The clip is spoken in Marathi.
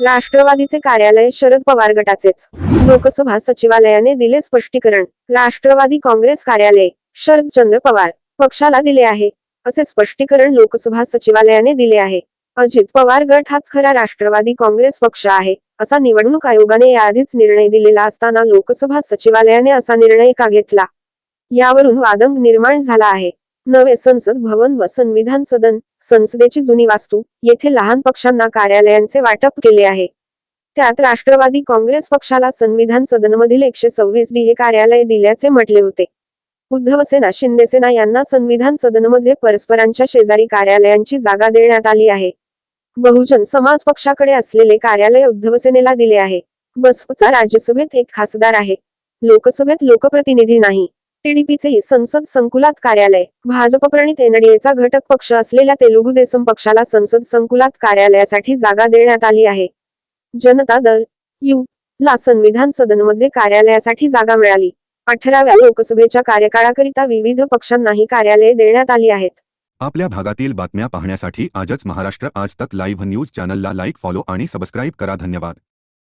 राष्ट्रवादीचे कार्यालय शरद पवार गटाचेच. लोकसभा सचिवालयाने दिले स्पष्टीकरण. राष्ट्रवादी काँग्रेस कार्यालय शरदचंद्र पवार पक्षाला दिले आहे. असे स्पष्टीकरण लोकसभा सचिवालयाने दिले आहे. अजित पवार गट हाच खरा राष्ट्रवादी काँग्रेस पक्ष आहे असा निवडणूक आयोगाने याआधीच निर्णय दिलेला असताना लोकसभा सचिवालयाने असा निर्णय का घेतला? यावरून वादंग निर्माण झाला आहे. नवे संसद भवन व संविधान सदन संसदेची जुनी वास्तू येथे लहान पक्षांना कार्यालयांचे वाटप केले आहे. त्यात राष्ट्रवादी काँग्रेस पक्षाला संविधान सदनमधील एकशे सव्वीस डी हे कार्यालय दिल्याचे म्हटले होते. उद्धवसेना शिंदेसेना यांना संविधान सदनमध्ये परस्परांच्या शेजारी कार्यालयांची जागा देण्यात आली आहे. बहुजन समाज पक्षाकडे असलेले कार्यालय उद्धवसेनेला दिले आहे. बसपचा राज्यसभेत एक खासदार आहे. लोकसभेत लोकप्रतिनिधी नाही. टीडीपीचे संसद संकुलात कार्यालय भाजप प्रणित एनडीएचा घटक पक्ष असलेल्या तेलुगू देसम पक्षाला संसद संकुलात कार्यालयासाठी जागा देण्यात आली आहे. जनता दल यू ला संविधान सदनमध्ये कार्यालयासाठी जागा मिळाली. अठराव्या लोकसभेच्या कार्यकाळाकरिता विविध पक्षांनाही कार्यालये देण्यात आली आहेत. आपल्या भागातील बातम्या पाहण्यासाठी आजच महाराष्ट्र आज तक लाईव्ह न्यूज चॅनलला लाईक फॉलो आणि सबस्क्राईब करा. धन्यवाद.